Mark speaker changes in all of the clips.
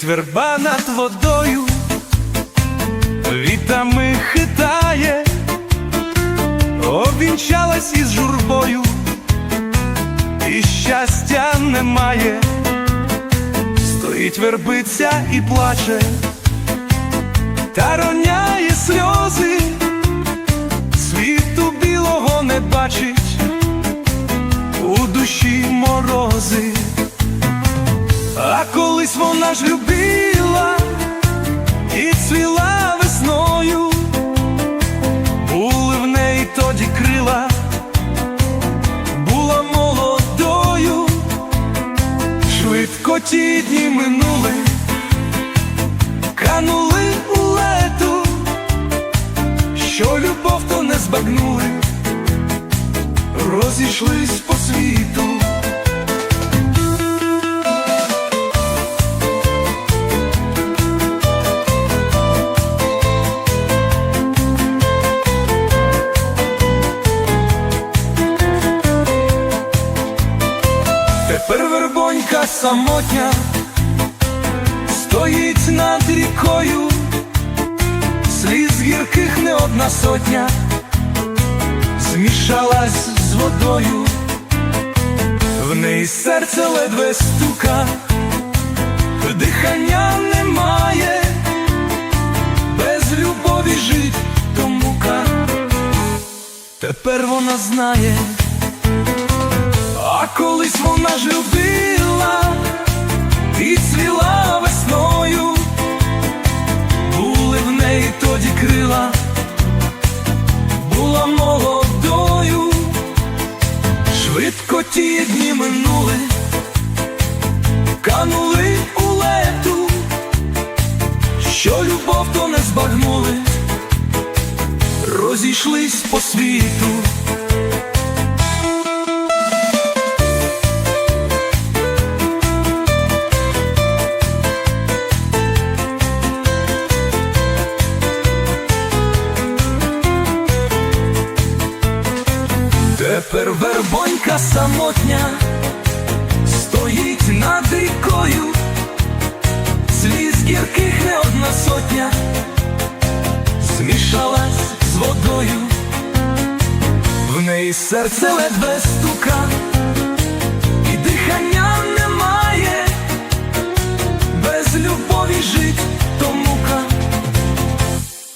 Speaker 1: Стоїть верба над водою, вітами хитає, обвінчалась із журбою, і щастя немає, стоїть вербиця і плаче, та роняє сльози, світу білого не бачить, у душі морози. А колись вона ж любила і цвіла весною, були в неї тоді крила, була молодою, швидко ті дні минули, канули у лету, що любов то не збагнули, розійшлись по світу. Тепер вербонька самотня стоїть над рікою, сліз гірких не одна сотня, змішалась з водою, в неї серце ледве стука, дихання немає, без любові жить то мука. Тепер вона знає. Колись вона ж любила і цвіла весною, були в неї тоді крила, була молодою, швидко ті дні минули, канули у лету, що любов то не збагнули, розійшлись по світу. Тепер вербонька самотня стоїть над рікою, сліз гірких не одна сотня, змішалась з водою, в неї серце ледве стука, і дихання немає, без любові жить то мука,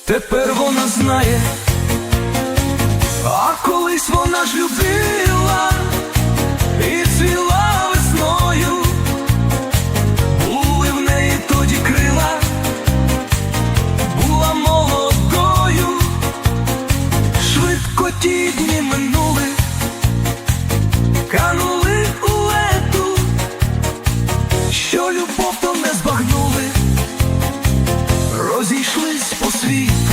Speaker 1: тепер вона знає. Колись вона ж любила і цвіла весною, були в неї тоді крила, була молодою, швидко ті дні минули, канули у лету, що любов то не збагнули, розійшлись по світі.